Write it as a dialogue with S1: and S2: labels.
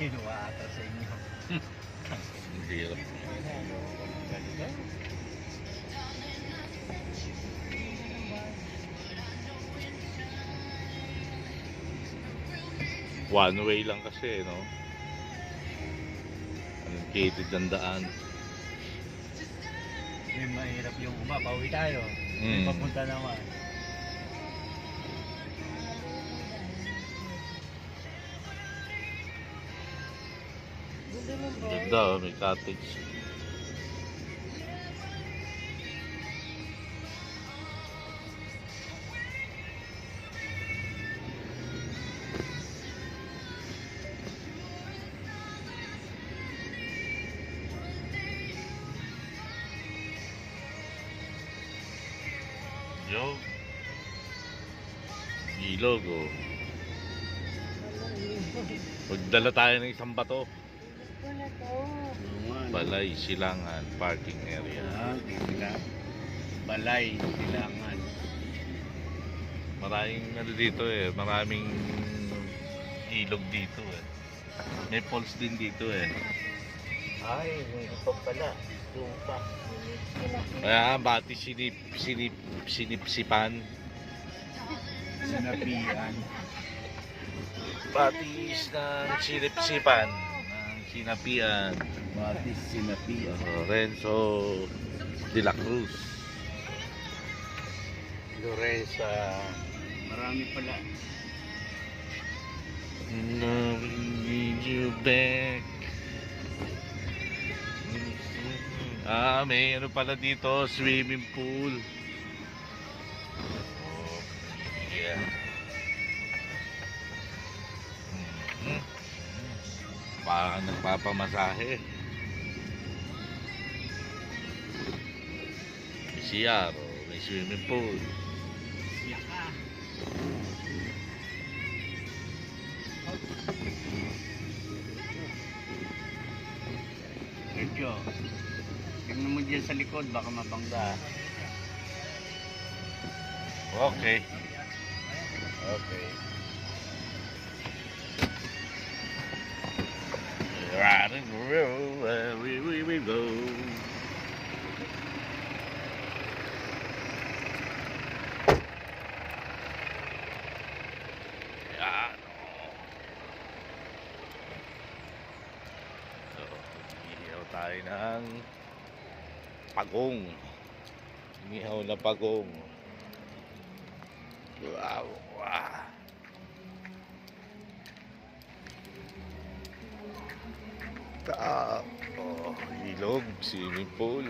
S1: Kinuha ata sa inyo.
S2: Ang hirap. One way lang kasi, no? Ang gated ng daan.
S1: May mahirap yung uma. Pauwi tayo.
S2: Mm.
S1: Papunta naman.
S2: Ganda, oh, may cottage. Yo. Ilog, oh. Magdala tayo ng isang bato. Balay, Silangan, parking area.
S1: Yan, sila. Balay, silangan.
S2: Maraming ano dito eh, maraming ilog dito eh. May falls din dito eh.
S1: Ay, ito pala. Lupa.
S2: Kaya bati sinip, sinip, sinipsipan.
S1: Sinapian.
S2: Batis ng sinipsipan. Sinapian.
S1: Batis sinapian.
S2: Lorenzo de la Cruz.
S1: Loresa. Marami pala.
S2: No, we need you back. Ah, may ano pala dito, swimming pool. Oh, yeah. Parang nagpapamasahe. May CR, may swimming pool.
S1: Yaka. Medyo. Tingnan mo dyan sa likod, baka mabangga.
S2: Okay.
S1: Okay.
S2: row away we, we go. Yeah. So, pagong. Umihaw na pagong. Wow. wow. Tap. Oh, ilog, swimming pool.